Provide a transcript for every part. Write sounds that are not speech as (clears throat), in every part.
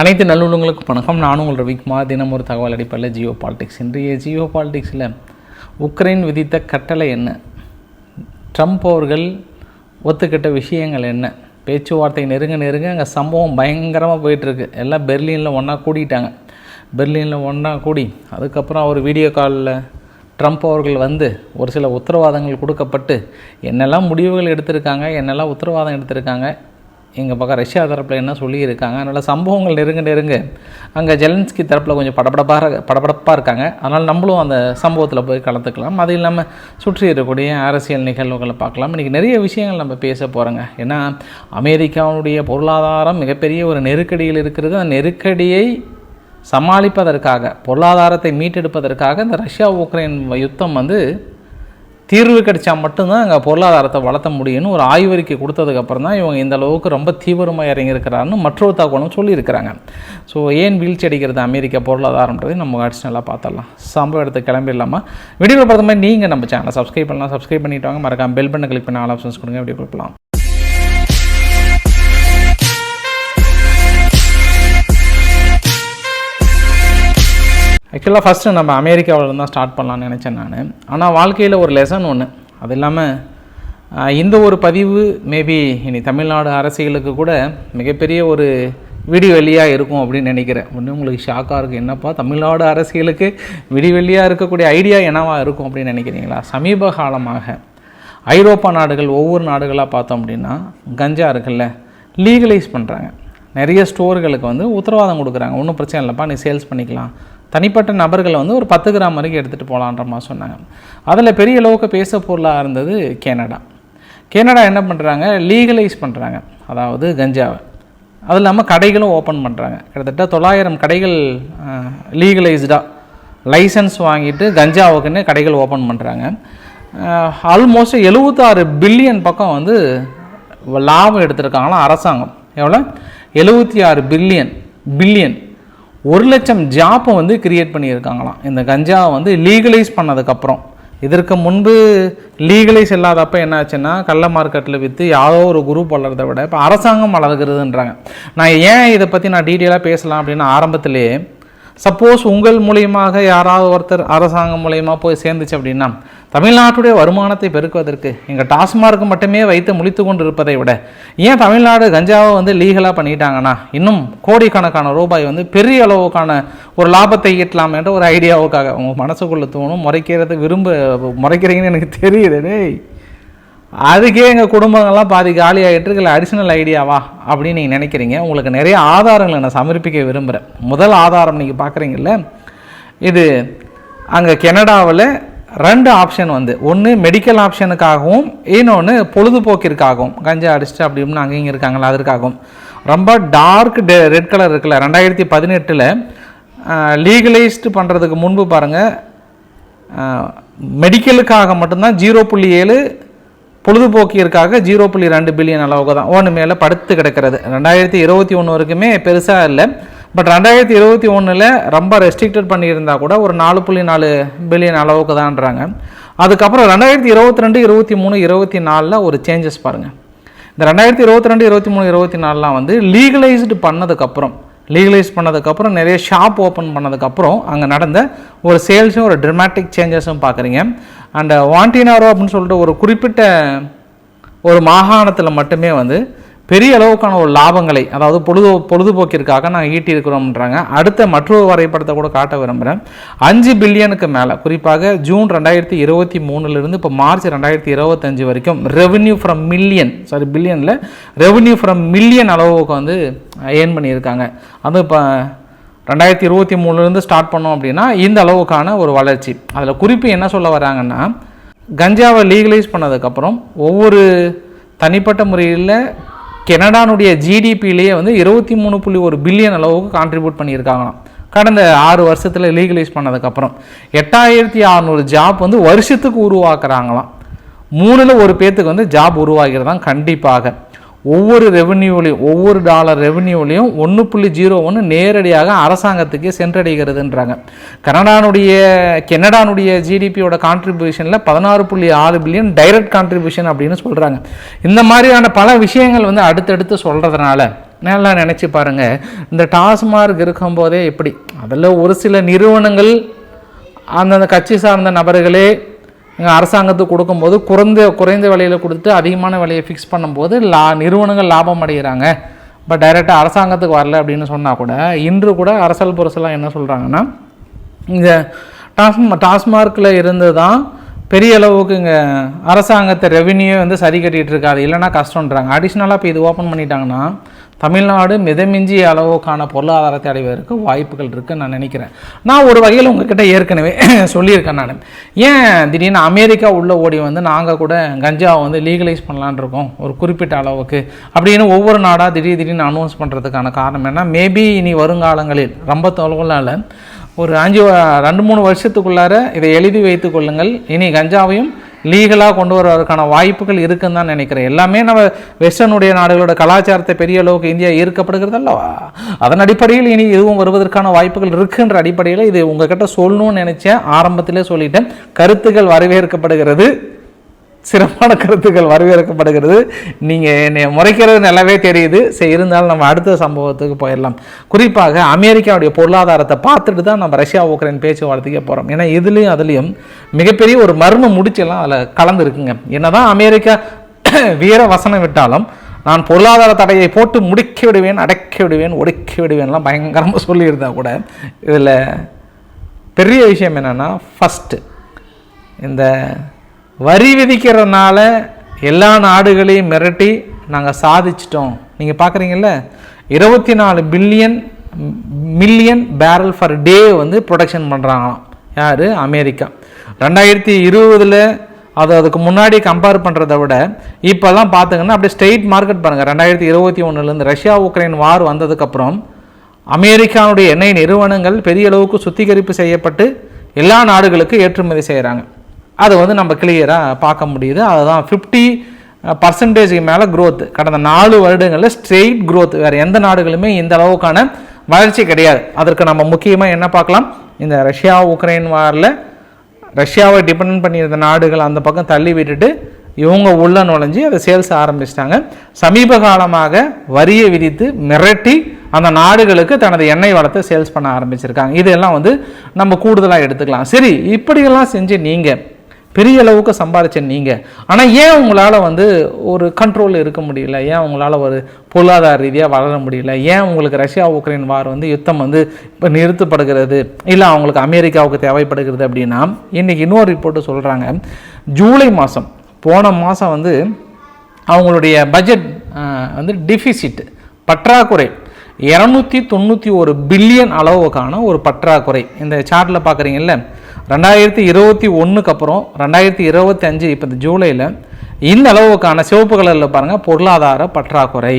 அனைத்து நல்லுள்ளங்களுக்கும் வணக்கம். நானும் உங்கள் ரவிக்குமார் தினம் ஒரு தகவல் அடிப்படையில் ஜியோ பாலிடிக்ஸ். இன்றைய ஜியோ பாலிடிக்ஸில் உக்ரைன் விதித்த கட்டளை என்ன? ட்ரம்ப் அவர்கள் ஒத்துக்கிட்ட விஷயங்கள் என்ன? பேச்சுவார்த்தை நெருங்க நெருங்க அங்கே சம்பவம் பயங்கரமாக போயிட்டுருக்கு. எல்லாம் பெர்லினில் ஒன்றா கூடிட்டாங்க. பெர்லினில் ஒன்றா கூடி அதுக்கப்புறம் அவர் வீடியோ காலில் ட்ரம்ப் அவர்கள் வந்து ஒரு சில உத்தரவாதங்கள் கொடுக்கப்பட்டு என்னெல்லாம் முடிவுகள் எடுத்திருக்காங்க என்னெல்லாம் உத்தரவாதம் எடுத்திருக்காங்க எங்கள் பக்கம் ரஷ்யா தரப்பில் என்ன சொல்லியிருக்காங்க அதனால் சம்பவங்கள் நெருங்க நெருங்க அங்கே ஜெலன்ஸ்கி தரப்பில் கொஞ்சம் படபடப்பாக படபடப்பாக இருக்காங்க. அதனால் நம்மளும் அந்த சம்பவத்தில் போய் கலந்துக்கலாம். அது இல்லாமல் சுற்றி இருக்கக்கூடிய அரசியல் நிகழ்வுகளை பார்க்கலாம். இன்றைக்கி நிறைய விஷயங்கள் நம்ம பேச போகிறோங்க ஏன்னா அமெரிக்காவுடைய பொருளாதாரம் மிகப்பெரிய ஒரு நெருக்கடியில் இருக்கிறது. அந்த நெருக்கடியை சமாளிப்பதற்காக பொருளாதாரத்தை மீட்டெடுப்பதற்காக இந்த ரஷ்யா உக்ரைன் யுத்தம் வந்து தீர்வு கிடைச்சா மட்டும்தான் அங்கே பொருளாதாரத்தை வளர்த்த முடியும்னு ஒரு ஆய்வறிக்கை கொடுத்ததுக்கப்புறம் தான் இவங்க இந்த அளவுக்கு ரொம்ப தீவிரமாக இறங்கியிருக்கிறாருன்னு மற்றொரு தகவலும் சொல்லியிருக்கிறாங்க. ஸோ ஏன் வீழ்ச்சி அடிக்கிறது அமெரிக்க பொருளாதாரம்ன்றதை நம்ம அடிச்சு நல்லா பார்த்துடலாம். சம்பவம் எடுத்து கிளம்பிடலாமா? வீடியோவில் பார்த்த மாதிரி நீங்கள் நம்ம சேனலை சப்ஸ்கிரைப் பண்ணலாம். சப்ஸ்கிரைப் பண்ணிட்டு வாங்க மறக்காம பெல் பண்ண கிளிக் பண்ண ஆல் ஆப்ஷன்ஸ் கொடுங்க. வீடியோ கொடுக்கலாம் ஆக்சுவலாக ஃபஸ்ட்டு நம்ம அமெரிக்காவில் தான் ஸ்டார்ட் பண்ணலாம்னு நினச்சேன் நான். ஆனால் வாழ்க்கையில் ஒரு லெசன் ஒன்று அது இல்லாமல் இந்த ஒரு பதிவு மேபி இனி தமிழ்நாடு அரசியலுக்கு கூட மிகப்பெரிய ஒரு விடிவெளியாக இருக்கும் அப்படின்னு நினைக்கிறேன். ஒன்று உங்களுக்கு ஷாக்காக இருக்குது என்னப்பா தமிழ்நாடு அரசியலுக்கு விடிவெளியாக இருக்கக்கூடிய ஐடியா என்னவாக இருக்கும் அப்படின்னு நினைக்கிறீங்களா? சமீப காலமாக ஐரோப்பா நாடுகள் ஒவ்வொரு நாடுகளாக பார்த்தோம் அப்படின்னா கஞ்சா இருக்குல்ல லீகலைஸ் பண்ணுறாங்க நிறைய ஸ்டோர்களுக்கு வந்து உத்தரவாதம் கொடுக்குறாங்க. ஒன்றும் பிரச்சனை இல்லைப்பா நீ சேல்ஸ் பண்ணிக்கலாம். தனிப்பட்ட நபர்களை வந்து ஒரு பத்து கிராம் வரைக்கும் எடுத்துகிட்டு போகலான்ற மாதிரி சொன்னாங்க. அதில் பெரிய அளவுக்கு பேச பொருளாக இருந்தது கேனடா. கேனடா என்ன பண்ணுறாங்க லீகலைஸ் பண்ணுறாங்க அதாவது கஞ்சாவை. அது இல்லாமல் கடைகளும் ஓப்பன் பண்ணுறாங்க கிட்டத்தட்ட தொள்ளாயிரம் கடைகள் லீகலைஸ்டாக லைசன்ஸ் வாங்கிட்டு கஞ்சாவுக்குன்னு கடைகள் ஓப்பன் பண்ணுறாங்க ஆல்மோஸ்ட் எழுபத்தாறு பில்லியன் பக்கம் வந்து லாபம் எடுத்திருக்காங்களாம் அரசாங்கம். எவ்வளோ எழுபத்தி ஆறு பில்லியன் பில்லியன் ஒரு லட்சம் ஜாப்பை வந்து கிரியேட் பண்ணியிருக்காங்களாம். இந்த கஞ்சாவை வந்து லீகலைஸ் பண்ணதுக்கப்புறம். இதற்கு முன்பு லீகலைஸ் இல்லாதப்ப என்ன ஆச்சுன்னா கள்ள மார்க்கெட்டில் விற்று யாரோ ஒரு குரூப் வளர்றதை விட இப்போ அரசாங்கம் வளர்கிறதுன்றாங்க. நான் ஏன் இதை பற்றி நான் டீட்டெயிலாக பேசலாம் அப்படின்னு ஆரம்பத்திலேயே சப்போஸ் உங்கள் மூலியமாக யாராவது ஒருத்தர் அரசாங்கம் மூலயமா போய் சேர்ந்துச்சு அப்படின்னா தமிழ்நாட்டுடைய வருமானத்தை பெருக்குவதற்கு எங்கள் டாஸ்மார்க் மட்டுமே வைத்து முழித்து கொண்டு இருப்பதை விட ஏன் தமிழ்நாடு கஞ்சாவை வந்து லீகலாக பண்ணிட்டாங்கன்னா இன்னும் கோடிக்கணக்கான ரூபாய் வந்து பெரிய அளவுக்கான ஒரு லாபத்தை ஈட்டலாம் என்ற ஒரு ஐடியாவுக்காக. உங்கள் மனசுக்குள்ளே தோணும் முறைக்கிறது விரும்ப முறைக்கிறீங்கன்னு எனக்கு தெரியுது. டேய் அதுக்கே எங்கள் குடும்பங்கள்லாம் பாதி காலி ஆகிட்டு இல்லை அடிஷ்னல் ஐடியாவா அப்படின்னு நீங்கள் நினைக்கிறீங்க. உங்களுக்கு நிறைய ஆதாரங்களை நான் சமர்ப்பிக்க விரும்புகிறேன் முதல் ஆதாரம் நீங்கள் பார்க்குறீங்கல்ல இது அங்கே கனடாவில் ரெண்டு ஆப்ஷன் வந்து. ஒன்று மெடிக்கல் ஆப்ஷனுக்காகவும் இன்னொன்று பொழுதுபோக்கிற்காகவும். கஞ்சா அடிச்சுட்டு அப்படி இப்படின்னு அங்கே இங்கே இருக்காங்களா அதற்காகவும். ரொம்ப டார்க் ரெட் கலர் இருக்குல்ல. ரெண்டாயிரத்தி பதினெட்டில் லீகலைஸ்டு பண்ணுறதுக்கு முன்பு பாருங்கள் மெடிக்கலுக்காக மட்டும்தான் ஜீரோ புள்ளி ஏழு பொழுதுபோக்கிற்காக ஜீரோ புள்ளி ரெண்டு பில்லியன் அளவுக்கு தான். ஒன்று மேலே படுத்து கிடக்கிறது. ரெண்டாயிரத்தி இருபத்தி ஒன்று வரைக்குமே பெருசாக இல்லை. பட் ரெண்டாயிரத்தி இருபத்தி ஒன்றில் ரொம்ப ரெஸ்ட்ரிக்டட் பண்ணியிருந்தா கூட ஒரு நாலு புள்ளி நாலு பில்லியன் அளவுக்கு தான்றாங்க அதுக்கப்புறம் ரெண்டாயிரத்தி இருபத்தி ரெண்டு இருபத்தி மூணு இருபத்தி நாலில் ஒரு சேஞ்சஸ் பாருங்கள் இந்த ரெண்டாயிரத்தி இருபத்தி ரெண்டு இருபத்தி மூணு இருபத்தி நாலுலாம் வந்து லீகலைஸ்டு பண்ணதுக்கப்புறம் லீகலைஸ் பண்ணதுக்கப்புறம் நிறைய ஷாப் ஓப்பன் பண்ணதுக்கப்புறம் அங்கே நடந்த ஒரு சேல்ஸும் ஒரு ட்ரமாட்டிக் சேஞ்சஸும் பார்க்குறீங்க. அண்ட் வாண்டினாரோ அப்படின்னு சொல்லிட்டு ஒரு குறிப்பிட்ட ஒரு மாகாணத்தில் மட்டுமே வந்து பெரிய அளவுக்கான ஒரு லாபங்களை அதாவது பொழுது பொழுதுபோக்கிற்காக நாங்கள் ஈட்டியிருக்கிறோம்ன்றாங்க. அடுத்த மற்றொரு வரைபடத்தை கூட காட்ட விரும்புகிறேன் அஞ்சு பில்லியனுக்கு மேலே குறிப்பாக ஜூன் ரெண்டாயிரத்தி இருபத்தி மூணுலேருந்து இப்போ மார்ச் ரெண்டாயிரத்தி இருபத்தஞ்சு வரைக்கும் ரெவென்யூ ஃப்ரம் மில்லியன் சாரி பில்லியனில் ரெவென்யூ ஃப்ரம் மில்லியன் அளவுக்கு வந்து ஏர்ன் பண்ணியிருக்காங்க. அது இப்போ ரெண்டாயிரத்தி இருபத்தி மூணுலேருந்து ஸ்டார்ட் பண்ணோம் அப்படின்னா இந்த அளவுக்கான ஒரு வளர்ச்சி. அதில் குறிப்பு என்ன சொல்ல வராங்கன்னா கஞ்சாவை லீகலைஸ் பண்ணதுக்கப்புறம் ஒவ்வொரு தனிப்பட்ட முறையில் கனடானுடைய ஜிடிபிலேயே வந்து இருபத்தி மூணு புள்ளி ஒரு பில்லியன் அளவுக்கு கான்ட்ரிபியூட் பண்ணியிருக்காங்களாம். கடந்த ஆறு வருஷத்தில் லீகலைஸ் பண்ணதுக்கப்புறம். எட்டாயிரத்தி அறநூறு ஜாப் வந்து வருஷத்துக்கு உருவாக்குறாங்களாம். மூணில் ஒரு பேத்துக்கு வந்து ஜாப் உருவாகிறதான் கண்டிப்பாக. ஒவ்வொரு ரெவன்யூலையும் ஒவ்வொரு டாலர் ரெவன்யூலையும் ஒன்று புள்ளி ஜீரோ ஒன்று நேரடியாக அரசாங்கத்துக்கே சென்றடைகிறதுன்றாங்க. கனடானுடைய கெனடானுடைய ஜிடிபியோட கான்ட்ரிபியூஷனில் பதினாறு புள்ளி ஆறு பில்லியன் டைரக்ட் கான்ட்ரிபியூஷன் அப்படின்னு சொல்கிறாங்க இந்த மாதிரியான பல விஷயங்கள் வந்து அடுத்தடுத்து சொல்கிறதுனால நல்லா நினச்சி பாருங்கள் இந்த டாஸ்மார்க் இருக்கும்போதே எப்படி அதில் ஒரு சில நிறுவனங்கள் அந்தந்த கட்சி சார்ந்த நபர்களே இங்கே அரசாங்கத்துக்கு கொடுக்கும்போது குறைந்த குறைந்த விலையில் கொடுத்துட்டு அதிகமான விலையை ஃபிக்ஸ் பண்ணும்போது லா நிறுவனங்கள் லாபம் அடைகிறாங்க பட் டைரெக்டாக அரசாங்கத்துக்கு வரல அப்படின்னு சொன்னால் கூட இன்று கூட அரசல் புரசலாம் என்ன சொல்கிறாங்கன்னா இந்த டாஸ்மா டாஸ்மார்க்கில் இருந்து தான் பெரிய அளவுக்கு இங்கே அரசாங்கத்தை ரெவென்யூ வந்து சரி கட்டிகிட்டு இருக்காது இல்லைன்னா கஷ்டன்றாங்க அடிஷ்னலாக இப்போ இது ஓப்பன் பண்ணிட்டாங்கன்னா தமிழ்நாடு மிதமிஞ்சிய அளவுக்கான பொருளாதாரத்தை அடைவதற்கு வாய்ப்புகள் இருக்குன்னு நான் நினைக்கிறேன். நான் ஒரு வகையில் உங்ககிட்ட ஏற்கனவே (clears throat) சொல்லியிருக்கேன் நான். ஏன் திடீர்னு அமெரிக்கா உள்ள ஓடி வந்து நாங்கள் கூட கஞ்சாவை வந்து லீகலைஸ் பண்ணலான்னு இருக்கோம் ஒரு குறிப்பிட்ட அளவுக்கு அப்படின்னு ஒவ்வொரு நாடாக திடீர் திடீர்னு அனௌன்ஸ் பண்ணுறதுக்கான காரணம் என்ன? மேபி இனி வருங்காலங்களில் ரொம்ப தொலைவில் ஒரு அஞ்சு ரெண்டு மூணு வருஷத்துக்குள்ளார இதை எழுதி வைத்துக் கொள்ளுங்கள். இனி கஞ்சாவையும் லீகலாக கொண்டு வருவதற்கான வாய்ப்புகள் இருக்குன்னு தான் நினைக்கிறேன். எல்லாமே நம்ம வெஸ்டர்னுடைய நாடுகளோட கலாச்சாரத்தை பெரிய அளவுக்கு இந்தியா ஈர்க்கப்படுகிறது அல்லவா? அதன் அடிப்படையில் இனி இதுவும் வருவதற்கான வாய்ப்புகள் இருக்குன்ற அடிப்படையில் இது உங்ககிட்ட சொல்லணும்னு நினச்சேன். ஆரம்பத்திலே சொல்லிட்டேன். கருத்துக்கள் வரவேற்கப்படுகிறது. சிறப்பான கருத்துக்கள் வரவேற்கப்படுகிறது. நீங்கள் என்னை முறைக்கிறது நல்லாவே தெரியுது. சரி இருந்தாலும் நம்ம அடுத்த சம்பவத்துக்கு போயிடலாம். குறிப்பாக அமெரிக்காவுடைய பொருளாதாரத்தை பார்த்துட்டு தான் நம்ம ரஷ்யா உக்ரைன் பேச்சுவார்த்தைக்கே போகிறோம் ஏன்னா இதுலேயும் அதுலேயும் மிகப்பெரிய ஒரு மர்ம முடிச்செல்லாம் அதில் கலந்துருக்குங்க. என்ன தான் அமெரிக்கா (clears throat) வீர வசனம் விட்டாலும் நான் பொருளாதார தடையை போட்டு முடிக்கி விடுவேன் அடக்கி விடுவேன் ஒடுக்கி விடுவேன்லாம் பயங்கரமாக சொல்லியிருந்தா கூட இதில் பெரிய விஷயம் என்னென்னா ஃபஸ்ட்டு இந்த வரி விதிக்கிறதுனால எல்லா நாடுகளையும் மிரட்டி நாங்கள் சாதிச்சிட்டோம். நீங்கள் பார்க்குறீங்கல்ல இருபத்தி நாலு billion million barrel per day வந்து ப்ரொடக்ஷன் பண்ணுறாங்களாம் யார்? அமெரிக்கா. ரெண்டாயிரத்தி இருபதில் அது அதுக்கு முன்னாடி கம்பேர் பண்ணுறத விட இப்போல்லாம் பார்த்துங்கன்னா அப்படியே ஸ்ட்ரெயிட் மார்க்கெட் பாருங்கள் ரெண்டாயிரத்தி இருபத்தி ஒன்றுலேருந்து ரஷ்யா உக்ரைன் வார் வந்ததுக்கப்புறம் அமெரிக்காவுடைய எண்ணெய் நிறுவனங்கள் பெரிய அளவுக்கு சுத்திகரிப்பு செய்யப்பட்டு எல்லா நாடுகளுக்கும் ஏற்றுமதி செய்கிறாங்க அதை வந்து நம்ம கிளியராக பார்க்க முடியுது. அதுதான் ஃபிஃப்டி பர்சன்டேஜுக்கு மேலே க்ரோத் கடந்த நாலு வருடங்களில் ஸ்ட்ரெயிட் க்ரோத் வேறு எந்த நாடுகளுமே இந்த அளவுக்கான வளர்ச்சி கிடையாது. அதற்கு நம்ம முக்கியமாக என்ன பார்க்கலாம்? இந்த ரஷ்யா உக்ரைன் வாரில் ரஷ்யாவை டிபெண்ட் பண்ணியிருந்த நாடுகள் அந்த பக்கம் தள்ளி விட்டுட்டு இவங்க உள்ள நுழைஞ்சி அதை சேல்ஸ் ஆரம்பிச்சிட்டாங்க. சமீப காலமாக வரியை விதித்து மிரட்டி அந்த நாடுகளுக்கு தனது எண்ணெய் வளத்தை சேல்ஸ் பண்ண ஆரம்பிச்சிருக்காங்க. இதெல்லாம் வந்து நம்ம கூடுதலாக எடுத்துக்கலாம். சரி இப்படியெல்லாம் செஞ்சு நீங்கள் பெரிய அளவுக்கு சம்பாதிச்ச நீங்கள் ஆனால் ஏன் உங்களால் வந்து ஒரு கண்ட்ரோல் இருக்க முடியல? ஏன் உங்களால் ஒரு பொருளாதார ரீதியாக வளர முடியல? ஏன் உங்களுக்கு ரஷ்யா உக்ரைன் வார் வந்து யுத்தம் வந்து இப்போ நிறுத்தப்படுகிறது? இல்லை அவங்களுக்கு அமெரிக்காவுக்கு தேவைப்படுகிறது அப்படின்னா இன்றைக்கி இன்னொரு ரிப்போர்ட்டு சொல்கிறாங்க ஜூலை மாதம் போன மாதம் வந்து அவங்களுடைய பட்ஜெட் வந்து டிஃபிசிட் பற்றாக்குறை இரநூத்தி தொண்ணூற்றி ஒரு பில்லியன் அளவுக்கான ஒரு பற்றாக்குறை. இந்த சார்ட்டில் பார்க்குறீங்கல்ல ரெண்டாயிரத்தி இருபத்தி ஒன்றுக்கு அப்புறம் ரெண்டாயிரத்தி இருபத்தி அஞ்சு இப்போ இந்த ஜூலையில் இந்த அளவுக்கான சிவப்பு கலரில் பாருங்கள் பொருளாதார பற்றாக்குறை.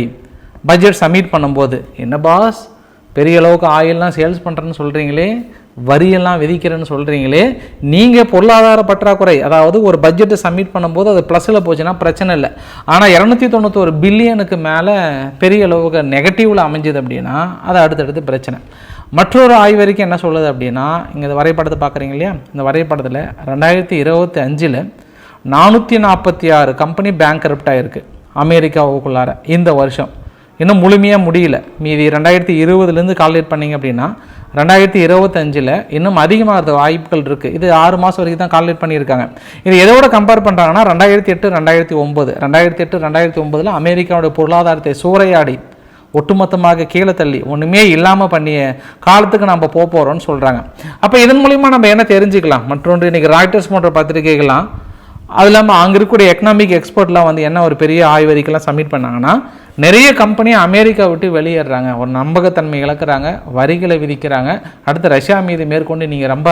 பட்ஜெட் சப்மிட் பண்ணும்போது என்ன பாஸ் பெரிய அளவுக்கு ஆயில்லாம் சேல்ஸ் பண்ணுறேன்னு சொல்கிறீங்களே வரியெல்லாம் விதிக்கிறேன்னு சொல்கிறீங்களே நீங்கள் பொருளாதார பற்றாக்குறை அதாவது ஒரு பட்ஜெட்டை சப்மிட் பண்ணும்போது அது ப்ளஸில் போச்சுன்னா பிரச்சனை இல்லை. ஆனால் இரநூத்தி தொண்ணூத்தொரு பில்லியனுக்கு மேலே பெரிய அளவுக்கு நெகட்டிவில் அமைஞ்சது அப்படின்னா அது அடுத்தடுத்து பிரச்சனை. மற்றொரு ஆய்வறிக்கை என்ன சொல்லுது அப்படின்னா இங்கே இந்த வரைபடத்தை பார்க்குறீங்க இல்லையா? இந்த வரைபடத்தில் ரெண்டாயிரத்தி இருபத்தி அஞ்சில் நானூற்றி நாற்பத்தி ஆறு கம்பெனி பேங்க் ஆகிருக்கு அமெரிக்காவுக்குள்ளார இந்த வருஷம். இன்னும் முழுமையாக முடியல. மீதி ரெண்டாயிரத்தி இருபதுலேருந்து கால்குலேட் பண்ணீங்க அப்படின்னா ரெண்டாயிரத்தி இருபத்தஞ்சில் இன்னும் அதிகமாகிறது வாய்ப்புகள் இருக்குது இது ஆறு மாதம் வரைக்கும் தான் கால்குலேட் பண்ணியிருக்காங்க. இது எதோட கம்பேர் பண்ணுறாங்கன்னா ரெண்டாயிரத்தி எட்டு ரெண்டாயிரத்தி ஒம்பது ரெண்டாயிரத்தி எட்டு ரெண்டாயிரத்தி ஒம்பதில் அமெரிக்காவுடைய பொருளாதாரத்தை சூறையாடி ஒட்டுமொத்தமாக கீழே தள்ளி ஒன்றுமே இல்லாமல் பண்ணிய காலத்துக்கு நம்ம போக போகிறோம்னு சொல்கிறாங்க அப்போ இதன் மூலிமா நம்ம என்ன தெரிஞ்சுக்கலாம்? மற்றொன்று இன்றைக்கி ராய்டர்ஸ் போன்ற பத்திரிகைகள்லாம் அது இல்லாமல் அங்கே இருக்கக்கூடிய எக்கனாமிக் எக்ஸ்பர்ட்லாம் வந்து என்ன ஒரு பெரிய ஆய்வறிக்கைலாம் சப்மிட் பண்ணாங்கன்னா நிறைய கம்பெனி அமெரிக்கா விட்டு வெளியேறாங்க ஒரு நம்பகத்தன்மை இழக்கிறாங்க வரிகளை விதிக்கிறாங்க. அடுத்து ரஷ்யா மீது மேற்கொண்டு நீங்கள் ரொம்ப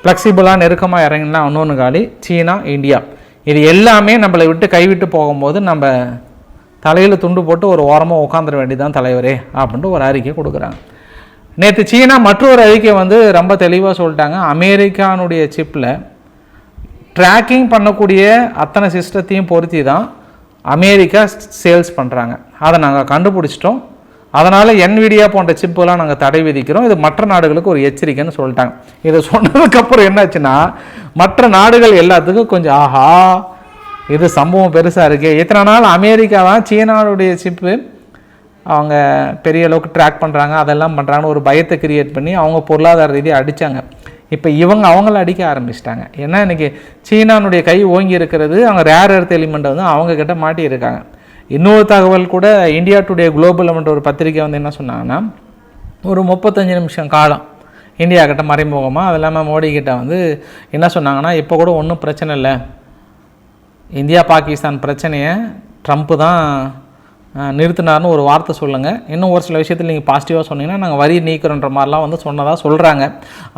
ஃப்ளெக்சிபிளாக நெருக்கமாக இறங்கினா இன்னொன்று காலி சீனா இந்தியா. இது எல்லாமே நம்மளை விட்டு கைவிட்டு போகும்போது நம்ம தலையில் துண்டு போட்டு ஒரு ஓரமாக உட்காந்துட வேண்டியதான் தலைவரே அப்படின்ட்டு ஒரு அறிக்கை கொடுக்குறாங்க. நேற்று சீனா மற்றொரு அறிக்கை வந்து ரொம்ப தெளிவாக சொல்லிட்டாங்க. அமெரிக்கானுடைய சிப்பில் ட்ராக்கிங் பண்ணக்கூடிய அத்தனை சிஸ்டத்தையும் பொருத்தி தான் அமெரிக்கா சேல்ஸ் பண்ணுறாங்க அதை நாங்கள் கண்டுபிடிச்சிட்டோம். அதனால் என்விடியா போன்ற சிப்புலாம் நாங்கள் தடை விதிக்கிறோம். இது மற்ற நாடுகளுக்கு ஒரு எச்சரிக்கைன்னு சொல்லிட்டாங்க. இதை சொன்னதுக்கப்புறம் என்னாச்சுன்னா மற்ற நாடுகள் எல்லாத்துக்கும் கொஞ்சம் ஆஹா இது சம்பவம் பெருசாக இருக்கே. இத்தனை நாள் அமெரிக்கா தான் சீனாவுடைய சிப்பு. அவங்க பெரிய அளவுக்கு ட்ராக் பண்ணுறாங்க அதெல்லாம் பண்ணுறாங்கன்னு ஒரு பயத்தை கிரியேட் பண்ணி அவங்க பொருளாதார ரீதியாக அடித்தாங்க இப்போ இவங்க அவங்கள அடிக்க ஆரம்பிச்சிட்டாங்க. ஏன்னா இன்றைக்கி சீனானுடைய கை ஓங்கி இருக்கிறது அவங்க ரேர் எர்த் எலிமெண்ட்டை வந்து அவங்க கிட்ட மாட்டியிருக்காங்க இன்னொரு தகவல் கூட இந்தியா டுடே குளோபல் என்ற ஒரு பத்திரிக்கை வந்து என்ன சொன்னாங்கன்னா ஒரு முப்பத்தஞ்சு நிமிஷம் காலம் இந்தியா கிட்ட மறைமுகமாக அது இல்லாமல் மோடி கிட்ட வந்து என்ன சொன்னாங்கன்னா இப்போ கூட ஒன்றும் பிரச்சனை இல்லை. இந்தியா பாகிஸ்தான் பிரச்சனையை ட்ரம்ப்பு தான் நிறுத்தினார்னு ஒரு வார்த்தை சொல்லுங்கள் இன்னும் ஒரு சில விஷயத்தில் நீங்கள் பாசிட்டிவாக சொன்னீங்கன்னா நாங்கள் வரி நீக்கிறோன்ற மாதிரிலாம் வந்து சொன்னதாக சொல்கிறாங்க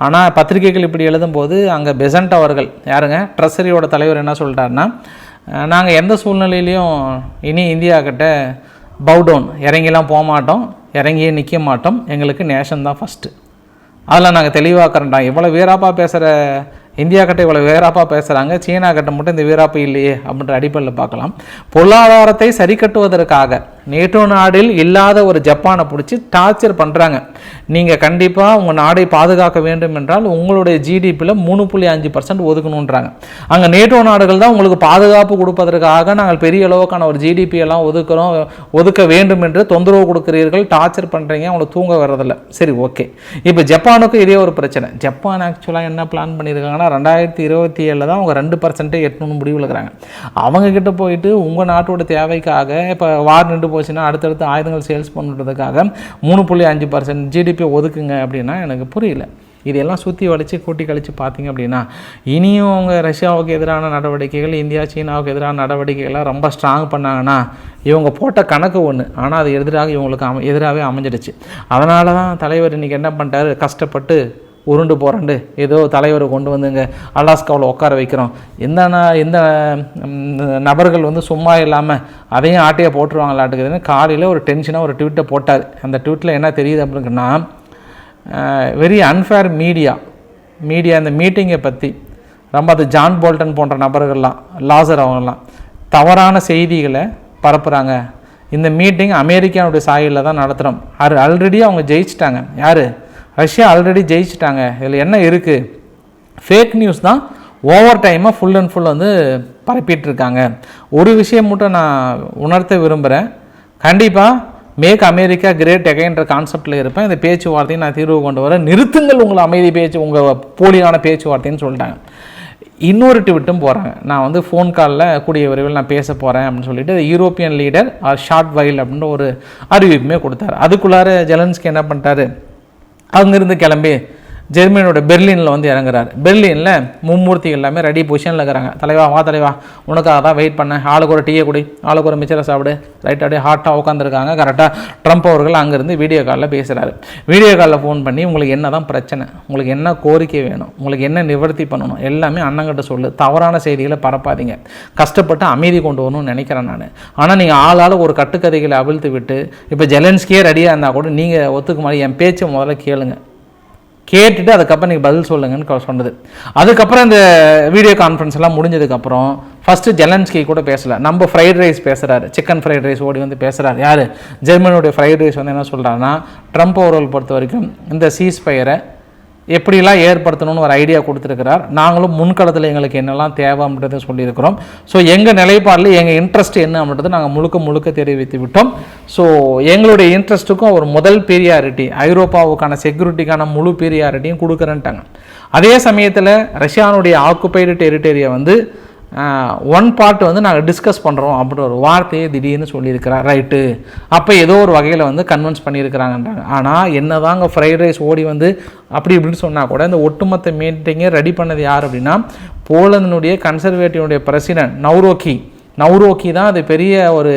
ஆனால் பத்திரிகைகள் இப்படி எழுதும்போது அங்கே பெசன்ட் அவர்கள் யாருங்க? ட்ரெஸரியோட தலைவர் என்ன சொல்லிட்டாருன்னா நாங்கள் எந்த சூழ்நிலையிலையும் இனி இந்தியா கிட்ட பவுடவுன் இறங்கிலாம் போக மாட்டோம். இறங்கியே நிற்க மாட்டோம். எங்களுக்கு நேஷன் தான் ஃபஸ்ட்டு அதில் நாங்கள் தெளிவாக்குறோம்டா இவ்வளோ வீராப்பா பேசுகிற இந்தியா கிட்ட இவ்வளோ வேறாப்பாக பேசுகிறாங்க சீனா கிட்ட மட்டும் இந்த வீராப்பு இல்லையே அப்படின்ற அடிப்படையில் பார்க்கலாம். பொருளாதாரத்தை சரி கட்டுவதற்காக நேட்டோ நாடில் இல்லாத ஒரு ஜப்பானை பிடிச்சி டார்ச்சர் பண்ணுறாங்க நீங்கள் கண்டிப்பாக உங்கள் நாடை பாதுகாக்க வேண்டும் என்றால் உங்களுடைய ஜிடிபியில் மூணு புள்ளி அஞ்சு பர்சன்ட் ஒதுக்கணுன்றாங்க அங்கே நேட்டோ நாடுகள் தான் உங்களுக்கு பாதுகாப்பு கொடுப்பதற்காக நாங்கள் பெரிய அளவுக்கான ஒரு ஜிடிபி எல்லாம் ஒதுக்குறோம் ஒதுக்க வேண்டும் என்று தொந்தரவு கொடுக்கிறீர்கள் டார்ச்சர் பண்ணுறீங்க அவங்களுக்கு தூங்க வர்றதில்ல. சரி ஓகே. இப்போ ஜப்பானுக்கும் இதே ஒரு பிரச்சனை. ஜப்பான் ஆக்சுவலாக என்ன பிளான் பண்ணியிருக்காங்கன்னா ரெண்டாயிரத்தி இருபத்தி ஏழில் தான் அவங்க ரெண்டு பர்சன்ட்டே எட்டணும்னு முடிவு இருக்கிறாங்க அவங்கக்கிட்ட போயிட்டு உங்கள் நாட்டோட தேவைக்காக இப்போ வார் நின்று போச்சுன்னா அடுத்தடுத்து ஆயுதங்கள் சேல்ஸ் பண்ணுறதுக்காக மூணு புள்ளி அஞ்சு பர்சன்ட் ஜிடிபி ஒதுக்குங்க அப்படின்னா எனக்கு புரியல. இதெல்லாம் சுற்றி வளைச்சு கூட்டி கழித்து பார்த்தீங்க அப்படின்னா இனியும் அவங்க ரஷ்யாவுக்கு எதிரான நடவடிக்கைகள் இந்தியா சீனாவுக்கு எதிரான நடவடிக்கைகள்லாம் ரொம்ப ஸ்ட்ராங் பண்ணாங்கன்னா இவங்க போட்ட கணக்கு ஒன்று ஆனால் அது எதிராக இவங்களுக்கு அம எதிராகவே அமைஞ்சிடுச்சு. அதனால தான் தலைவர் இன்றைக்கி என்ன பண்ணிட்டாரு? கஷ்டப்பட்டு உருண்டு போகிறண்டு ஏதோ தலைவரை கொண்டு வந்துங்க அலாஸ்காவில் உட்கார வைக்கிறோம். எந்த எந்த நபர்கள் வந்து சும்மா இல்லாமல் அதையும் ஆட்டையை போட்டுருவாங்களாட்டுக்குதுன்னு காலையில் ஒரு டென்ஷனாக ஒரு ட்வீட்டை போட்டார். அந்த ட்வீட்டில் என்ன தெரியுது அப்படின்னா வெரி அன்ஃபேர் மீடியா மீடியா இந்த மீட்டிங்கை பற்றி ரொம்ப அது ஜான் போல்டன் போன்ற நபர்கள்லாம் லாசர் அவங்கெல்லாம் தவறான செய்திகளை பரப்புகிறாங்க இந்த மீட்டிங் அமெரிக்கானுடைய சாயலில் தான் நடத்துகிறோம் அது ஆல்ரெடி அவங்க ஜெயிச்சிட்டாங்க. யார்? ரஷ்யா ஆல்ரெடி ஜெயிச்சிட்டாங்க. இதில் என்ன இருக்குது ஃபேக் நியூஸ் தான் ஓவர் டைமாக ஃபுல் அண்ட் ஃபுல் வந்து பரப்பிட்டு இருக்காங்க ஒரு விஷயம் மட்டும் நான் உணர்த்த விரும்புகிறேன் கண்டிப்பாக மேக் அமெரிக்கா கிரேட் எகைன்ற கான்செப்டில் இருப்பேன். இந்த பேச்சுவார்த்தையை நான் தீர்வு கொண்டு வரேன் நிறுத்துங்கள் உங்கள் அமைதி பேச்சு உங்கள் போலியான பேச்சுவார்த்தைன்னு சொல்லிட்டாங்க. இன்னொரு ட்விட்டும் போகிறாங்க நான் வந்து ஃபோன் காலில் கூடிய விரைவில் நான் பேச போகிறேன் அப்படின்னு சொல்லிட்டு European leader are short while அப்படின்ற ஒரு அறிவிப்புமே கொடுத்தாரு. அதுக்குள்ளார ஜெலன்ஸ்கி என்ன பண்ணிட்டாரு? அங்கேருந்து கிளம்பி ஜெர்மனியோட பெர்லினில் வந்து இறங்குறாரு. பெர்லினில் மும்மூர்த்தி எல்லாமே ரெடி பொசிஷனில் இருக்கிறாங்க. தலைவா வா தலைவா உனக்காக தான் வெயிட் பண்ணேன். ஆளுக்கு ஒரு டீயை குடி ஆளுக்கு ஒரு மிச்சரை சாப்பிடு. ரைட் அப்படியே ஹாட்டாக உட்காந்துருக்காங்க கரெக்டாக ட்ரம்ப் அவர்கள் அங்கேருந்து வீடியோ காலில் பேசுகிறாரு வீடியோ காலில் ஃபோன் பண்ணி உங்களுக்கு என்ன தான் பிரச்சனை? உங்களுக்கு என்ன கோரிக்கை வேணும்? உங்களுக்கு என்ன நிவர்த்தி பண்ணணும்? எல்லாமே அண்ணங்கிட்ட சொல்லு. தவறான செய்திகளை பரப்பாதீங்க. கஷ்டப்பட்டு அமைதி கொண்டு வரணும்னு நினைக்கிறேன் நான். ஆனால் நீங்கள் ஆளால் ஒரு கட்டுக்கதைகளை அவிழ்த்து விட்டு இப்போ ஜெலன்ஸ்கியே ரெடியாக இருந்தால் கூட நீங்கள் ஒத்துக்க மாதிரி என் பேச்சை முதல்ல கேளுங்கள் கேட்டுட்டு அதுக்கப்புறம் நீங்கள் பதில் சொல்லுங்கன்னு சொன்னது. அதுக்கப்புறம் இந்த வீடியோ கான்ஃபரன்ஸ் எல்லாம் முடிஞ்சதுக்கப்புறம் ஃபஸ்ட்டு ஜெலன்ஸ்கி கூட பேசலை. நம்ம ஃப்ரைட் ரைஸ் பேசுகிறாரு சிக்கன் ஃப்ரைட் ரைஸ் ஓடி வந்து பேசுகிறாரு யார்? ஜெர்மனியோடைய ஃப்ரைட் ரைஸ் வந்து என்ன சொல்கிறாருன்னா ட்ரம்ப் ஓவரால் பொறுத்த வரைக்கும் இந்த சீஸ் ஃபயரை எப்படிலாம் ஏற்படுத்தணும்னு ஒரு ஐடியா கொடுத்துருக்கிறார். நாங்களும் முன்களத்தில் எங்களுக்கு என்னெல்லாம் தேவை அப்படின்றத சொல்லியிருக்கிறோம். ஸோ எங்கள் நிலைப்பாடில் எங்கள் இன்ட்ரெஸ்ட் என்ன அப்படின்றத நாங்கள் முழுக்க முழுக்க தெரிவித்து விட்டோம். ஸோ எங்களுடைய இன்ட்ரெஸ்ட்டுக்கும் ஒரு முதல் பீரியாரிட்டி ஐரோப்பாவுக்கான செக்யூரிட்டிக்கான முழு பீரியாரிட்டியும் கொடுக்குறேன்ட்டாங்க. அதே சமயத்தில் ரஷ்யானுடைய ஆக்குபைடு டெரிட்டரியை வந்து ஒன் பார்ட் வந்து நாங்கள் டிஸ்கஸ் பண்ணுறோம் அப்படின்ற ஒரு வார்த்தையை திடீர்னு சொல்லியிருக்கிறார். ரைட்டு அப்போ ஏதோ ஒரு வகையில் வந்து கன்வின்ஸ் பண்ணியிருக்கிறாங்கன்றாங்க. ஆனால் என்னதாங்க ஃப்ரைட் ரைஸ் ஓடி வந்து அப்படி இப்படின்னு சொன்னால் கூட இந்த ஒட்டுமொத்த மீட்டிங்கை ரெடி பண்ணது யார் அப்படின்னா போலந்தினுடைய கன்சர்வேட்டிவனுடைய பிரசிடென்ட் நவ்ரோக்கி நவ்ரோக்கி தான் அது பெரிய ஒரு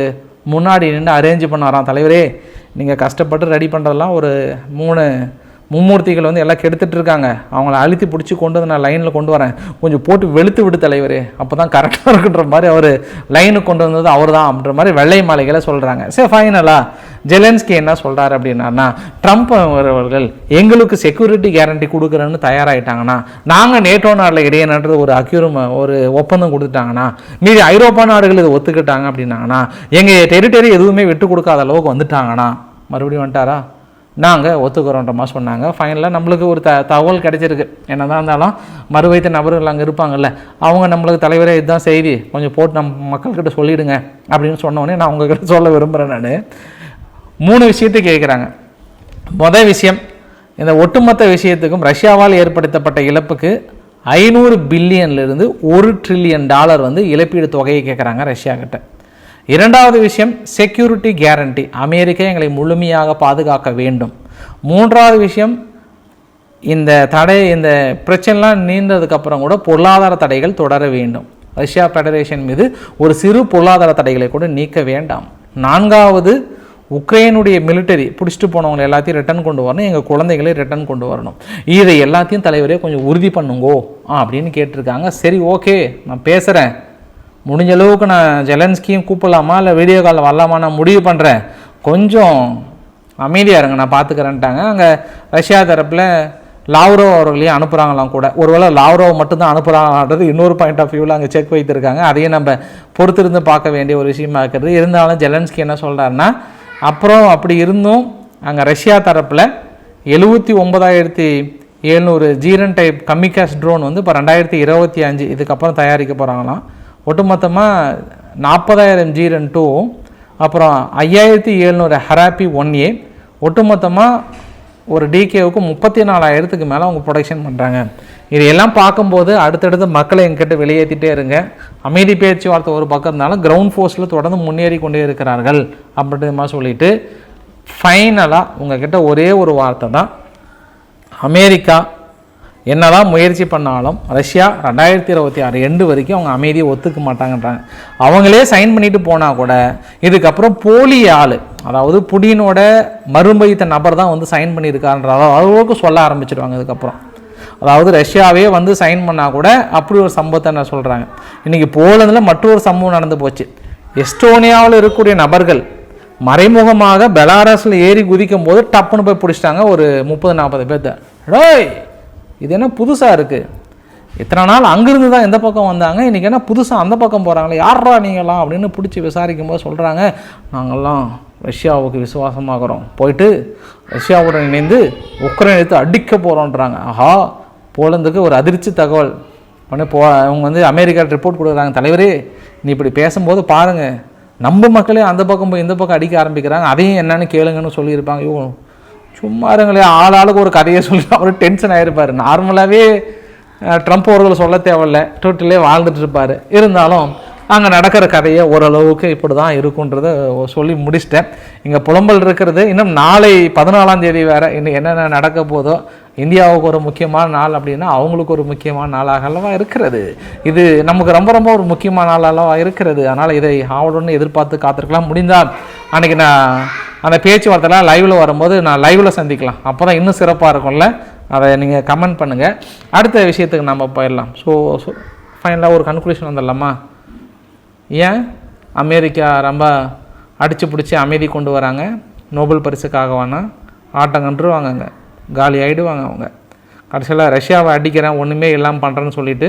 முன்னாடி நின்று அரேஞ்ச் பண்ணாராம் தலைவரே. நீங்கள் கஷ்டப்பட்டு ரெடி பண்ணுறதெல்லாம் ஒரு மூணு மும்மூர்த்திகள் வந்து எல்லாம் கெடுத்துட்டு இருக்காங்க அவங்கள அழுத்தி பிடிச்சி கொண்டு வந்து நான் லைனில் கொண்டு வரேன். கொஞ்சம் போட்டு வெளுத்து விடு தலைவர். அப்போ தான் கரெக்டாக இருக்குன்ற மாதிரி அவர் லைனுக்கு கொண்டு வந்தது அவர் தான் அப்படின்ற மாதிரி வெள்ளை மாளிகையில் சொல்கிறாங்க சரி ஃபைனலாக ஜெலன்ஸ்கி என்ன சொல்கிறாரு அப்படின்னா ட்ரம்ப் அவர்கள் எங்களுக்கு செக்யூரிட்டி கேரண்டி கொடுக்குறேன்னு தயாராகிட்டாங்கன்னா நாங்கள் நேட்டோ நாட்டில் இடையேன்றது ஒரு அக்யூரம் ஒரு ஒப்பந்தம் கொடுத்துட்டாங்கன்னா மீதி ஐரோப்பா நாடுகள் இதை ஒத்துக்கிட்டாங்க அப்படின்னாங்கன்னா எங்கள் டெரிட்டரி எதுவுமே விட்டு கொடுக்காத அளவுக்கு வந்துட்டாங்கன்னா மறுபடியும் வந்துட்டாரா? நாங்கள் ஒத்துக்கிறோன்றமா சொன்னாங்க. ஃபைனலாக நம்மளுக்கு ஒரு த தகவல் கிடைச்சிருக்கு. என்னதான் இருந்தாலும் மறுவைத்த நபர்கள் அங்கே இருப்பாங்கல்ல அவங்க நம்மளுக்கு தலைவரே இதுதான் செய்தி. கொஞ்சம் போட்டு நம்ம மக்கள்கிட்ட சொல்லிவிடுங்க அப்படின்னு சொன்னோடனே நான் உங்ககிட்ட சொல்ல விரும்புகிறேன் நான். மூணு விஷயத்தை கேட்குறாங்க மொதல் விஷயம் இந்த ஒட்டுமொத்த விஷயத்துக்கும் ரஷ்யாவால் ஏற்படுத்தப்பட்ட இழப்புக்கு ஐநூறு பில்லியன்லேருந்து ஒரு ட்ரில்லியன் டாலர் வந்து இழப்பீடு தொகையை கேட்குறாங்க ரஷ்யா கிட்ட. இரண்டாவது விஷயம் செக்யூரிட்டி கேரண்டி அமெரிக்கா எங்களை முழுமையாக பாதுகாக்க வேண்டும். மூன்றாவது விஷயம் இந்த தடை இந்த பிரச்சனைலாம் நீண்டதுக்கப்புறம் கூட பொருளாதார தடைகள் தொடர வேண்டும். ரஷ்யா ஃபெடரேஷன் மீது ஒரு சிறு பொருளாதார தடைகளை கூட நீக்க வேண்டாம். நான்காவது உக்ரைனுடைய மிலிட்டரி பிடிச்சிட்டு போனவங்களை எல்லாத்தையும் ரிட்டர்ன் கொண்டு வரணும். எங்கள் குழந்தைகளை ரிட்டர்ன் கொண்டு வரணும். இதை எல்லாத்தையும் தலைவரே கொஞ்சம் உறுதி பண்ணுங்கோ அப்படின்னு கேட்டிருக்காங்க. சரி ஓகே நான் பேசுகிறேன் முடிஞ்ச அளவுக்கு நான் ஜெலன்ஸ்கியும் கூப்பிடலாமா இல்லை வீடியோ காலில் வரலாமா? நான் முடிவு பண்ணுறேன் கொஞ்சம் அமைதியாக இருங்க நான் பார்த்துக்கிறேன்ட்டாங்க அங்கே ரஷ்யா தரப்பில் லாவ்ரோ அவர்களையும் அனுப்புகிறாங்களாம் கூட. ஒருவேளை லாவ்ரோ மட்டும்தான் அனுப்புகிறாங்கன்றது இன்னொரு பாயிண்ட் ஆஃப் வியூவில் அங்கே செக் வைத்திருக்காங்க. அதையும் நம்ம பொறுத்திருந்து பார்க்க வேண்டிய ஒரு விஷயமா இருக்கிறது. இருந்தாலும் ஜெலன்ஸ்கி என்ன சொல்கிறாருன்னா அப்புறம் அப்படி இருந்தும் அங்கே ரஷ்யா தரப்பில் எழுபத்தி ஒன்பதாயிரத்தி எழுநூறு ஜீரன் டைப் கம்மிகாஸ் ட்ரோன் வந்து இப்போ ரெண்டாயிரத்தி இருபத்தி அஞ்சு இதுக்கப்புறம் தயாரிக்க போகிறாங்களாம் ஒட்டுமொத்தமாக நாற்பதாயிரம் ஜீரன் டூ அப்புறம் ஐயாயிரத்தி எழுநூறு ஹராப்பி ஒன் ஏ ஒட்டுமொத்தமாக ஒரு டிகேவுக்கு முப்பத்தி நாலாயிரத்துக்கு மேலே அவங்க ப்ரொடக்ஷன் பண்ணுறாங்க இதையெல்லாம் பார்க்கும்போது அடுத்தடுத்து மக்களை எங்கிட்ட வெளியேற்றிட்டே இருங்க. அமைதி பேச்சுவார்த்தை ஒரு பக்கம் இருந்தாலும் கிரவுண்ட் ஃபோர்ஸில் தொடர்ந்து முன்னேறி கொண்டே இருக்கிறார்கள் அப்படின்ற மாதிரி சொல்லிட்டு ஃபைனலாக உங்ககிட்ட ஒரே ஒரு வார்த்தை தான். அமெரிக்கா என்னதான் முயற்சி பண்ணாலும் ரஷ்யா ரெண்டாயிரத்தி இருபத்தி ஆறு எண்டு வரைக்கும் அவங்க அமைதியை ஒத்துக்க மாட்டாங்கன்றாங்க. அவங்களே சைன் பண்ணிட்டு போனால் கூட இதுக்கப்புறம் போலி ஆள் அதாவது புடினோட மறுபயித்த நபர் தான் வந்து சைன் பண்ணியிருக்காருன்ற அளவுக்கு சொல்ல ஆரம்பிச்சிடுவாங்க இதுக்கப்புறம். அதாவது ரஷ்யாவே வந்து சைன் பண்ணால் கூட அப்படி ஒரு சம்பவத்தை என்ன சொல்கிறாங்க இன்றைக்கி போலந்தில் மற்றொரு சம்பவம் நடந்து போச்சு. எஸ்டோனியாவில் இருக்கக்கூடிய நபர்கள் மறைமுகமாக பெலாரஸில் ஏறி குதிக்கும் போது டப்புன்னு போய் பிடிச்சிட்டாங்க ஒரு முப்பது நாற்பது பேர்த்த டோய் இது என்ன புதுசாக இருக்குது இத்தனை நாள் அங்கேருந்து தான் எந்த பக்கம் வந்தாங்க. இன்றைக்கி என்ன புதுசாக அந்த பக்கம் போகிறாங்களே யாரா நீங்களாம் அப்படின்னு பிடிச்சி விசாரிக்கும் போது சொல்கிறாங்க நாங்கள்லாம் ரஷ்யாவுக்கு விசுவாசமாகறோம். போயிட்டு ரஷ்யாவுடன் இணைந்து உக்ரைன் எடுத்து அடிக்க போகிறோன்றாங்க ஆஹா போலந்துக்கு ஒரு அதிர்ச்சி தகவல். உடனே போ அவங்க வந்து அமெரிக்கா ரிப்போர்ட் கொடுக்குறாங்க. தலைவரே நீ இப்படி பேசும்போது பாருங்கள் நம்ம மக்களே அந்த பக்கம் போய் இந்த பக்கம் அடிக்க ஆரம்பிக்கிறாங்க. அதையும் என்னென்னு கேளுங்கன்னு சொல்லியிருப்பாங்க. ஐயோ சும்மா இருங்களே ஆள் ஆளுக்கு ஒரு கதையை சொல்லி அவர் டென்ஷன் ஆகிருப்பார் நார்மலாகவே ட்ரம்ப் அவர்கள் சொல்ல தேவையில்ல. ட்விட்டர்லே வாழ்ந்துட்டு இருப்பார். இருந்தாலும் அங்கே நடக்கிற கதையை ஓரளவுக்கு இப்படி தான் இருக்குன்றத சொல்லி முடிச்சிட்டேன். இங்கே புலம்பல் இருக்கிறது. இன்னும் நாளை பதினாலாம் தேதி வேறு இன்னும் என்னென்ன நடக்க போதோ இந்தியாவுக்கு ஒரு முக்கியமான நாள் அப்படின்னா அவங்களுக்கு ஒரு முக்கியமான நாளாக அல்லவா இருக்கிறது. இது நமக்கு ரொம்ப ரொம்ப ஒரு முக்கியமான நாள் அல்லவா இருக்கிறது. அதனால் இதை ஆவலுன்னு எதிர்பார்த்து காத்திருக்கலாம். முடிந்தால் அன்றைக்கி நான் அந்த பேச்சுவார்த்தைலாம் லைவில் வரும்போது நான் லைவில் சந்திக்கலாம். அப்போ தான் இன்னும் சிறப்பாக இருக்கும்ல? அதை நீங்கள் கமெண்ட் பண்ணுங்கள் அடுத்த விஷயத்துக்கு நம்ம போயிடலாம். ஸோ ஸோ ஃபைனலாக ஒரு கன்க்ளூஷன் வந்துடலாமா? ஏன்? அமெரிக்கா ரொம்ப அடித்து பிடிச்சி அமைதி கொண்டு வராங்க. நோபல் பரிசுக்காக வேணால் ஆட்டம் கண்டுருவாங்கங்க காலி ஆகிடுவாங்க அவங்க. கடைசியில் ரஷ்யாவை அடிக்கிறேன் ஒன்றுமே இல்லாமல் பண்ணுறேன்னு சொல்லிட்டு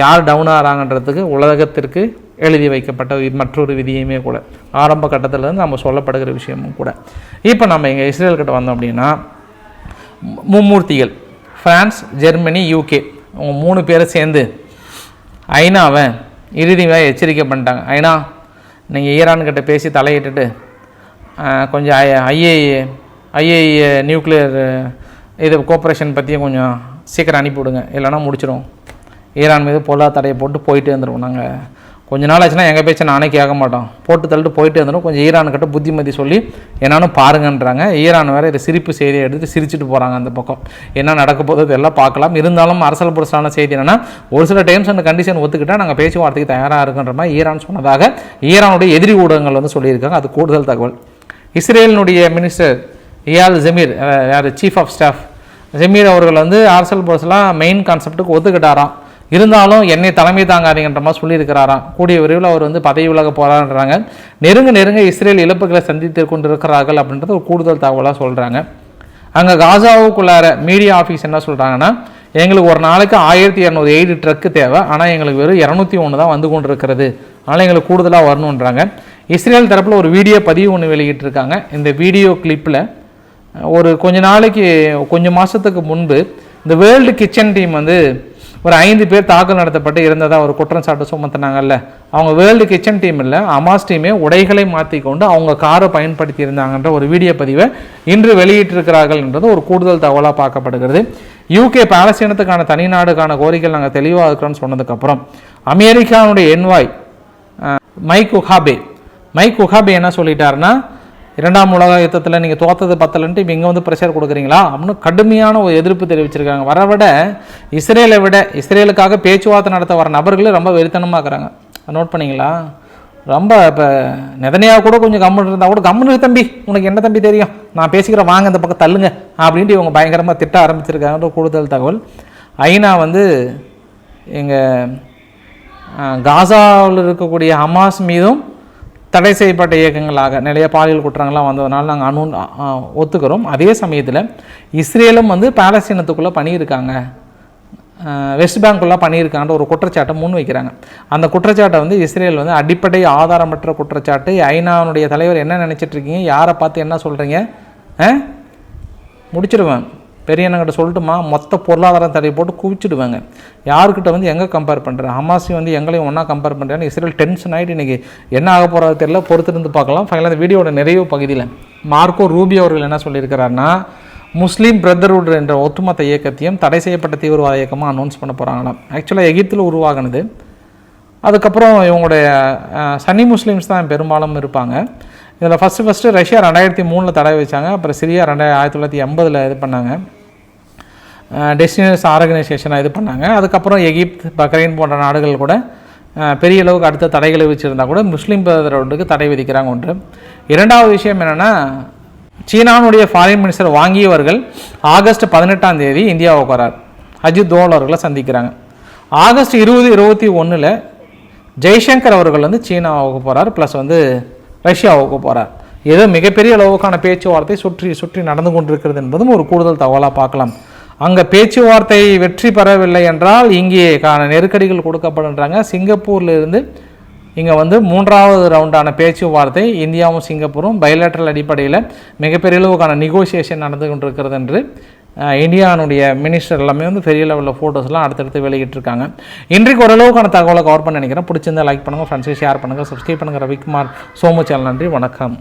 யார் டவுன் ஆகிறாங்கன்றதுக்கு உலகத்திற்கு எழுதி வைக்கப்பட்ட மற்றொரு விதியுமே கூட. ஆரம்ப கட்டத்திலேருந்து நம்ம சொல்லப்படுகிற விஷயமும் கூட. இப்போ நம்ம இங்கே இஸ்ரேல் கிட்ட வந்தோம் அப்படின்னா மும்மூர்த்திகள் ஃப்ரான்ஸ் ஜெர்மனி யூகே அவங்க மூணு பேரும் சேர்ந்து ஐநாவை இறுதியாக எச்சரிக்கை பண்ணிட்டாங்க. ஐநா நீங்கள் ஈரான்கிட்ட பேசி தலையிட்டுட்டு கொஞ்சம் ஐ ஐஏ ஐஏஏ நியூக்ளியர் இது கோஆப்ரேஷன் பற்றியும் கொஞ்சம் சீக்கிரம் அனுப்பிவிடுங்க. இல்லைன்னா முடிச்சிடும் ஈரான் மீது பொருளாதார தடையை போட்டு போயிட்டே வந்துடுவோம் நாங்கள் கொஞ்ச நாள் ஆச்சுன்னா எங்கள் பேச்சை நானே கேட்க மாட்டோம். போட்டு தள்ளிட்டு போயிட்டே வந்துடும் கொஞ்சம் ஈரான் கிட்ட புத்திமதி சொல்லி என்னன்னு பாருங்கன்றாங்க. ஈரான் வேறு இதை சிரிப்பு செய்தியை எடுத்து சிரிச்சிட்டு போகிறாங்க அந்த பக்கம். என்ன நடக்க போகுது எல்லாம் பார்க்கலாம். இருந்தாலும் அரசல் புரசான செய்தி என்னென்னா ஒரு சில டைம்ஸ் அந்த கண்டிஷன் ஒத்துக்கிட்டால் நாங்கள் பேச்சுவார்த்தைக்கு தயாராக இருக்குன்ற மாதிரி ஈரான் சொன்னதாக ஈரானுடைய எதிரி ஊடகங்கள் வந்து சொல்லியிருக்காங்க. அது கூடுதல் தகவல். இஸ்ரேலினுடைய மினிஸ்டர் இயால் ஜமீர் யார்? சீஃப் ஆஃப் ஸ்டாஃப் ஜமீர் அவர்கள் வந்து அரசல் புரசலாம் மெயின் கான்செப்ட்டுக்கு ஒத்துக்கிட்டாராம். இருந்தாலும் என்னை தலைமை தாங்காதீங்கன்ற மாதிரி சொல்லியிருக்கிறாராம். கூடிய விரைவில் அவர் வந்து பதவி விலக போகிறான்றாங்க நெருங்க நெருங்க இஸ்ரேல் இழப்புகளை சந்தித்து கொண்டிருக்கிறார்கள் அப்படின்றது ஒரு கூடுதல் தகவலாக சொல்கிறாங்க அங்கே காசாவுக்குள்ளார மீடியா ஆஃபீஸ் என்ன சொல்கிறாங்கன்னா எங்களுக்கு ஒரு நாளைக்கு ஆயிரத்தி இரநூறு எய்டு ட்ரக்கு தேவை. ஆனால் எங்களுக்கு வெறும் இரநூத்தி ஒன்று தான் வந்து கொண்டு இருக்கிறது அதனால் எங்களுக்கு கூடுதலாக வரணுன்றாங்க. இஸ்ரேல் தரப்பில் ஒரு வீடியோ பதிவு ஒன்று வெளியிட்டிருக்காங்க. இந்த வீடியோ கிளிப்பில் ஒரு கொஞ்ச நாளைக்கு கொஞ்சம் மாதத்துக்கு முன்பு இந்த வேர்ல்டு கிச்சன் டீம் வந்து ஒரு ஐந்து பேர் தாக்கல் நடத்தப்பட்டு இருந்ததாக ஒரு குற்றம் சாட்டு சுமத்தினாங்கல்ல அவங்க வேர்ல்டு கிச்சன் டீம் இல்லை அமாஸ் டீமே உடைகளை மாற்றி கொண்டு அவங்க காரை பயன்படுத்தி இருந்தாங்கன்ற ஒரு வீடியோ பதிவை இன்று வெளியிட்டிருக்கிறார்கள் என்றது ஒரு கூடுதல் தகவலாக பார்க்கப்படுகிறது. யூகே பாலஸ்தீனத்துக்கான தனிநாடுக்கான கோரிக்கை நாங்கள் தெளிவாக இருக்கிறோம்னு சொன்னதுக்கப்புறம் அமெரிக்காவுடைய envoy Mike Huckabee Mike Huckabee என்ன சொல்லிட்டாருன்னா இரண்டாம் உலக யுத்தத்தில் நீங்கள் தோத்தது பத்தலன்ட்டு இப்போ இங்கே வந்து ப்ரெஷர் கொடுக்குறீங்களா? அப்படின்னு கடுமையான ஒரு எதிர்ப்பு தெரிவிச்சிருக்காங்க. வர விட இஸ்ரேலை விட இஸ்ரேலுக்காக பேச்சுவார்த்தை நடத்த வர நபர்களும் ரொம்ப வெறித்தனமாக இருக்கிறாங்க. நோட் பண்ணிங்களா? ரொம்ப இப்போ நெதனையாக கூட கொஞ்சம் கம்முன்னு இருந்தால் கூட கம்முன்னு தம்பி உனக்கு என்ன தம்பி தெரியும்? நான் பேசிக்கிறேன் வாங்க இந்த பக்கம் தள்ளுங்க அப்படின்ட்டு இவங்க பயங்கரமாக திட்ட ஆரம்பிச்சிருக்காங்கன்ற கூடுதல் தகவல். ஐநா வந்து எங்கள் காசாவில் இருக்கக்கூடிய ஹமாஸ் மீதும் தடை செய்யப்பட்ட இயக்கங்களாக நிறைய பாலியல் குற்றங்கள்லாம் வந்ததுனால நாங்கள் அனு ஒத்துக்கிறோம். அதே சமயத்தில் இஸ்ரேலும் வந்து பாலஸ்தீனத்துக்குள்ளே பண்ணியிருக்காங்க. வெஸ்ட் பேங்க்குள்ளே பண்ணியிருக்கான்ற ஒரு குற்றச்சாட்டை முன் வைக்கிறாங்க அந்த குற்றச்சாட்டை வந்து இஸ்ரேல் வந்து அடிப்படை ஆதாரமற்ற குற்றச்சாட்டு. ஐநாவுடைய தலைவர் என்ன நினச்சிட்ருக்கீங்க யாரை பார்த்து என்ன சொல்கிறீங்க முடிச்சிடுவேன் பெரியண்ணங்கிட்ட சொல்லட்டுமா? மொத்த பொருளாதாரம் தடை போட்டு குவிச்சிடுவாங்க. யாருக்கிட்ட வந்து எங்கே கம்பேர் பண்ணுறேன் ஹமாசி வந்து எங்களையும் ஒன்றா கம்பேர் பண்ணுறேன்னு இஸ்ரேல் டென்ஷன் ஆகிட்டு இன்றைக்கி என்ன ஆக போகிறது தெரியல. பொறுத்திருந்து பார்க்கலாம். ஃபைனலாக இந்த வீடியோட நிறைவு பகுதியில் மார்க்கோ ரூபி அவர்கள் என்ன சொல்லியிருக்கிறாருன்னா முஸ்லீம் பிரதர்வுட் என்ற ஒட்டுமொத்த இயக்கத்தையும் தடை செய்யப்பட்ட தீவிரவாத இயக்கமாக அனௌன்ஸ் பண்ண போகிறாங்களாம் ஆக்சுவலாக எகிப்தில் உருவாகினது. அதுக்கப்புறம் இவங்களுடைய சனி சன்னி முஸ்லீம்ஸ் தான் பெரும்பாலும் இருப்பாங்க. இதில் ஃபஸ்ட்டு ஃபஸ்ட்டு ரஷ்யா ரெண்டாயிரத்தி மூணில் தடை வச்சாங்க. அப்புறம் சிரியா ரெண்டாயிரத்தி ஆயிரத்தி தொள்ளாயிரத்தி எண்பதில் இது பண்ணாங்க. டெஸ்டினஸ் ஆர்கனைசேஷனாக இது பண்ணாங்க. அதுக்கப்புறம் எகிப்த் பக்ரைன் போன்ற நாடுகள் கூட பெரிய அளவுக்கு அடுத்த தடைகளை வச்சுருந்தா கூட முஸ்லீம் பிரதரோடுக்கு தடை விதிக்கிறாங்க ஒன்று. இரண்டாவது விஷயம் என்னென்னா சீனாவுடைய ஃபாரின் மினிஸ்டர் வாங்கியவர்கள் ஆகஸ்ட் பதினெட்டாம் தேதி இந்தியாவுக்கு வரார் அஜித் தோல் அவர்களை சந்திக்கிறாங்க. ஆகஸ்ட் இருபது இருபத்தி ஒன்றில் ஜெய்சங்கர் அவர்கள் வந்து சீனாவுக்கு போகிறார் ப்ளஸ் வந்து ரஷ்யாவுக்கு போகிறார் ஏதோ மிகப்பெரிய அளவுக்கான பேச்சுவார்த்தை சுற்றி சுற்றி நடந்து கொண்டிருக்கிறது என்பதும் ஒரு கூடுதல் தகவலாக பார்க்கலாம். அங்கே பேச்சுவார்த்தை வெற்றி பெறவில்லை என்றால் இங்கே நெருக்கடிகள் கொடுக்கப்படுன்றாங்க. சிங்கப்பூர்ல இருந்து இங்கே வந்து மூன்றாவது ரவுண்டான பேச்சுவார்த்தை இந்தியாவும் சிங்கப்பூரும் பைலேட்ரல் அடிப்படையில் மிகப்பெரிய அளவுக்கான நெகோசியேஷன் நடந்து கொண்டிருக்கிறது என்று இந்தியானுடைய மினிஸ்டர் எல்லாமே வந்து பெரிய லெவலில் ஃபோட்டோஸ்லாம் அடுத்தடுத்து வெளியிட்டிருக்காங்க. இன்றைக்கு ஓரளவுக்கான தகவலை கவர் பண்ண நினைக்கிறேன். பிடிச்சிருந்தா லைக் பண்ணுங்கள் ஃப்ரெண்ட்ஸுக்கு ஷேர் பண்ணுங்கள் சப்ஸ்கிரைப் பண்ணுங்கள் ரவிக்குமார் சோமு சேனல் நன்றி வணக்கம்.